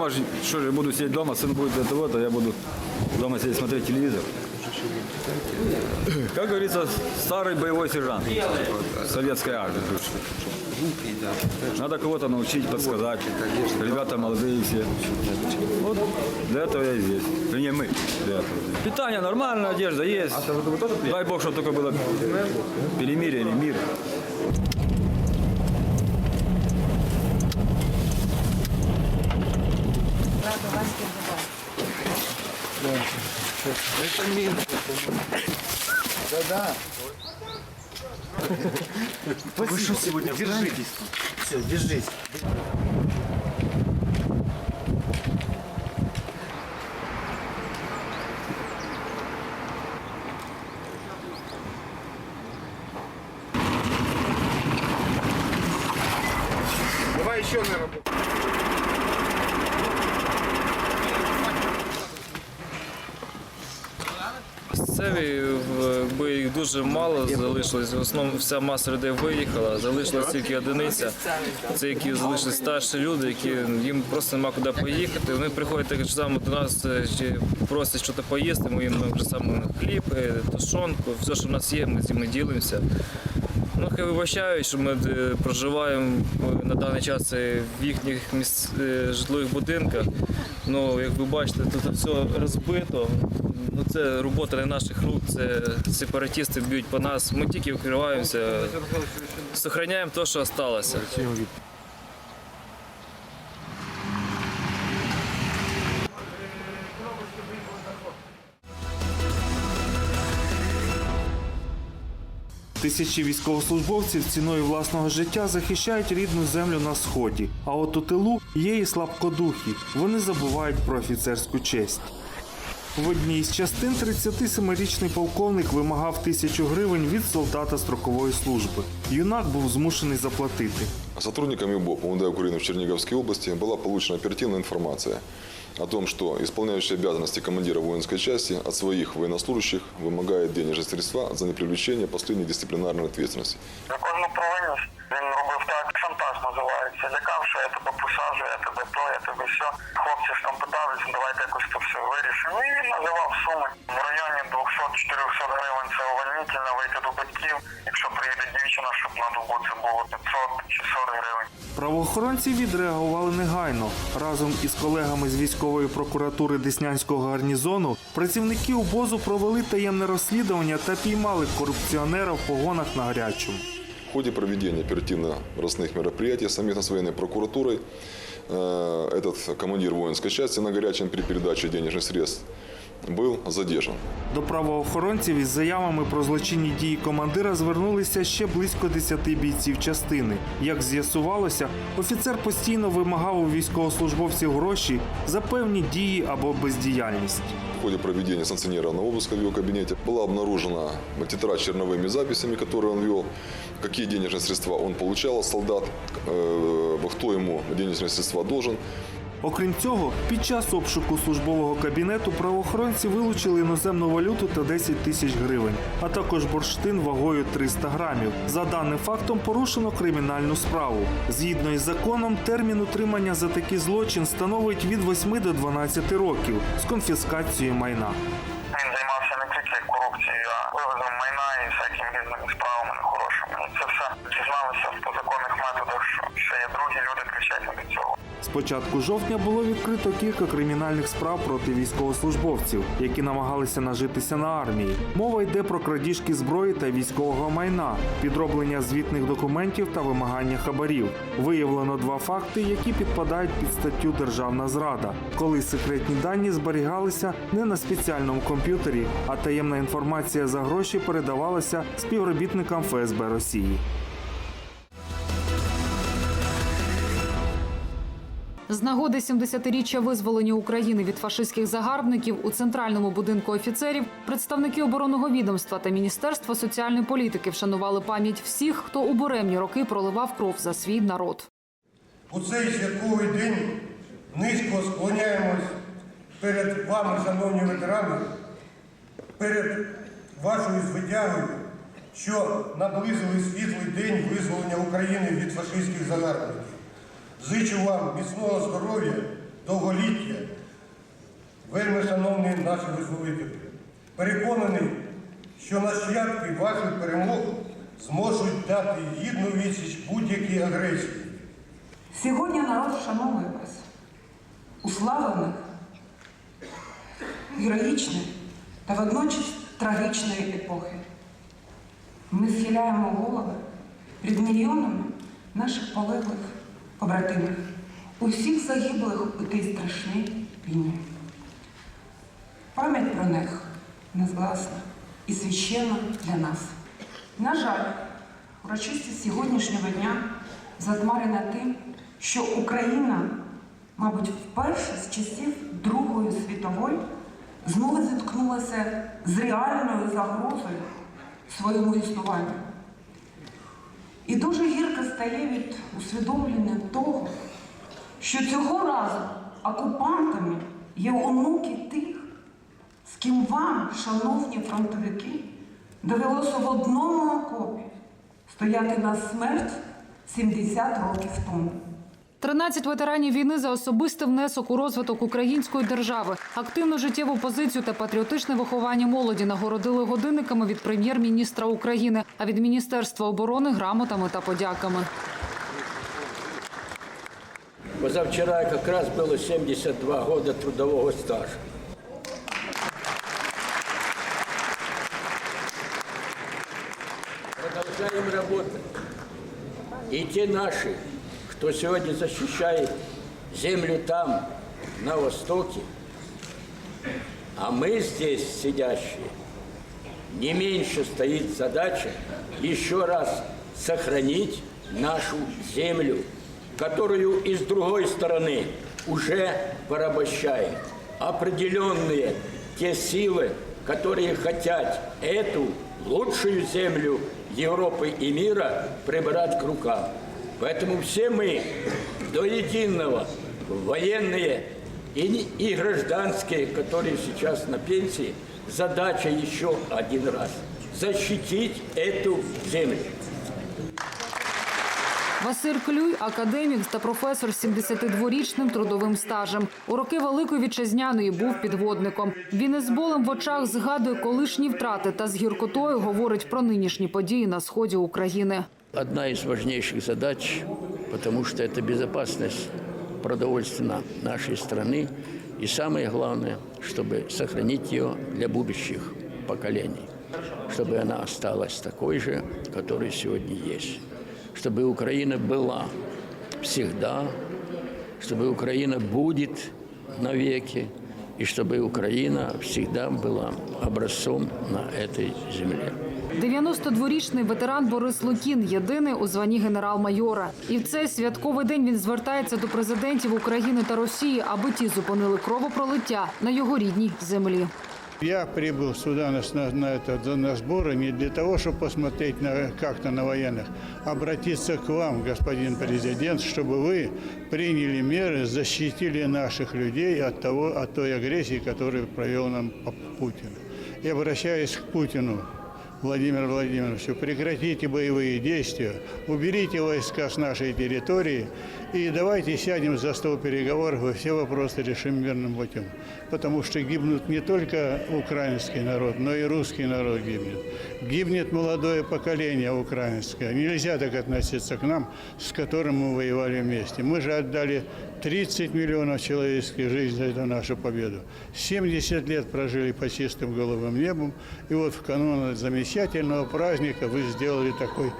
Дома что же, буду сидеть дома, сын будет вот, а я буду дома сидеть смотреть телевизор. Как говорится, старый боевой сержант советской армии. Надо кого-то научить, подсказать. Ребята молодые все. Вот для этого я здесь. Вернее, мы для этого. Питание нормальное, одежда есть. Дай бог, чтобы только было перемирие или мир. Вы что сегодня? Держитесь. Все, держись. Давай еще на работу. Дуже мало залишилось. В основному вся маса людей виїхала, залишилась тільки одиниця. Це які залишились старші люди, які їм просто нема куди поїхати. Вони приходять так само до нас, е, просять щось поїсти. Ми їм вже саме хліб, е, тушонку, все, що в нас є, ми з ними ділимося. Ну, хай вибачають, що ми е, проживаємо на даний час в їхніх міс... е, житлових будинках. Ну, як ви бачите, тут все розбито. Ну, це робота не наших рук, це сепаратісти б'ють по нас. Ми тільки вкриваємося, зберігаємо те, що залишилося. Тисячі військовослужбовців ціною власного життя захищають рідну землю на сході. А от у тилу є і слабкодухі. Вони забувають про офіцерську честь. В одній з частин 37-річний полковник вимагав тисячу гривень від солдата строкової служби. Юнак був змушений заплатити. Сотрудниками БОП УНД Украины в Черниговской области была получена оперативная информация о том, что исполняющий обязанности командира воинской части от своих военнослужащих вымогает денежные средства за непривлечение последней дисциплинарной ответственности. За кожну він так, шантаж називається. Лякав, що я тебе посаджу, я тебе то, я тебе все. Хлопці ж там питались, давайте якось то все вирішимо. І він називав суми в районі 200-400 гривень. Це увольнительно вийти до батьків. Якщо приїде дівчина, щоб на добу це було 500-600 гривень. Правоохоронці відреагували негайно. Разом із колегами з військової прокуратури Деснянського гарнізону працівники УБОЗу провели таємне розслідування та піймали корупціонера в погонах на гарячому. В ходе проведения оперативно-розыскных мероприятий совместно с военной прокуратурой э, этот командир воинской части на горячем при передаче денежных средств был задержан. До правоохоронців із заявами про злочинні дії командира звернулися ще близько 10 бійців частини. Як з'ясувалося, офіцер постійно вимагав у військовослужбовців гроші за певні дії або бездіяльність. В ходе проведения санкционированного обыска в его кабинете была обнаружена тетрадь с черновыми записями, которые он вел, какие денежные средства он получал от солдат, э, кто ему денежные средства должен. Окрім цього, під час обшуку службового кабінету правоохоронці вилучили іноземну валюту та 10 тисяч гривень, а також бурштин вагою 300 грамів. За даним фактом порушено кримінальну справу. Згідно із законом, термін утримання за такий злочин становить від 8 до 12 років з конфіскацією майна. Не корупцією, а майна і всякими різними справами нехорошими. І це все дізналися по законних методах, що ще є другі люди причетні до цього. З початку жовтня було відкрито кілька кримінальних справ проти військовослужбовців, які намагалися нажитися на армії. Мова йде про крадіжки зброї та військового майна, підроблення звітних документів та вимагання хабарів. Виявлено два факти, які підпадають під статтю Державна зрада, коли секретні дані зберігалися не на спеціальному комп'ютері, а таємна інформація за гроші передавалася співробітникам ФСБ Росії. З нагоди 70-річчя визволення України від фашистських загарбників у центральному будинку офіцерів представники оборонного відомства та міністерства соціальної політики вшанували пам'ять всіх, хто у буремні роки проливав кров за свій народ. У цей святковий день низько склоняємось перед вами, шановні ветерани, перед вашою звитягою що наблизили світлий день визволення України від фашистських загарбників. Зичу вам міцного здоров'я, довголіття, вельми шановні наші визволителі. Переконаний, що нащадки ваших перемог зможуть дати гідну відсіч будь-якій агресії. Сьогодні народ вшановує вас, уславлених, героїчних та водночас трагічної епохи. Ми схиляємо голови перед мільйонами наших полеглих побратимів, усіх загиблих у тій страшній війні. Пам'ять про них незгласна і священна для нас. На жаль, урочистість сьогоднішнього дня затмарена тим, що Україна, мабуть, вперше з часів Другої світової знову зіткнулася з реальною загрозою своєму існуванню. І дуже гірко стає від усвідомлення того, що цього разу окупантами є онуки тих, з ким вам, шановні фронтовики, довелося в одному окопі стояти на смерть 70 років тому. 13 ветеранів війни за особистий внесок у розвиток української держави, активну життєву позицію та патріотичне виховання молоді нагородили годинниками від прем'єр-міністра України, а від Міністерства оборони грамотами та подяками. Позавчера как раз было 72 года трудового стажа. Продолжаем работать. И те наши, кто сегодня защищает землю там, на востоке, а мы здесь сидящие, не меньше стоит задача еще раз сохранить нашу землю, которую и с другой стороны уже порабощают определенные те силы, которые хотят эту лучшую землю Европы и мира прибрать к рукам. Поэтому все мы до единого, военные и, не- и гражданские, которые сейчас на пенсии, задача еще один раз – защитить эту землю. Василь Клюй, академік та професор з 72-річним трудовим стажем. У роки Великої Вітчизняної був підводником. Він із болем в очах згадує колишні втрати та з гіркотою говорить про нинішні події на сході України. Одна из важнейших задач, потому что это безопасность продовольствия нашей страны. И самое главное, чтобы сохранить ее для будущих поколений, чтобы она осталась такой же, которой сегодня есть. Чтобы Украина была всегда, чтобы Украина будет навеки, и чтобы Украина всегда была образцом на этой земле. 92-річний ветеран Борис Лукін єдиний у званні генерал-майора. І в цей святковий день він звертається до президентів України та Росії, аби ті зупинили кровопролиття на його рідній землі. Я прибыл сюда на, на, на, это, на сборы не для того, чтобы посмотреть на, как-то на военных, а обратиться к вам, господин президент, чтобы вы приняли меры, защитили наших людей от, того, от той агрессии, которую провел нам Путин. И обращаюсь к Путину, Владимиру Владимировичу, прекратите боевые действия, уберите войска с нашей территории и давайте сядем за стол переговоров и все вопросы решим мирным путем. Потому что гибнут не только украинский народ, но и русский народ гибнет. Гибнет молодое поколение украинское. Нельзя так относиться к нам, с которым мы воевали вместе. Мы же отдали 30 миллионов человеческих жизней за эту нашу победу. 70 лет прожили по чистым голубым небом. И вот в канун замечательного праздника вы сделали такой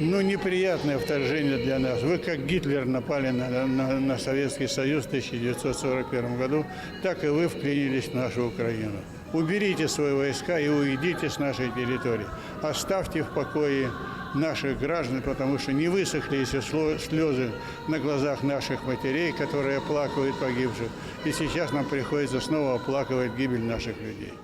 ну, неприятное вторжение для нас. Вы, как Гитлер, напали на, на- на Советский Союз в 1941 году, так и вы вклинились в нашу Украину. Уберите свои войска и уйдите с нашей территории. Оставьте в покое наших граждан, потому что не высохли еще слезы на глазах наших матерей, которые оплакивают погибших. И сейчас нам приходится снова оплакивать гибель наших людей.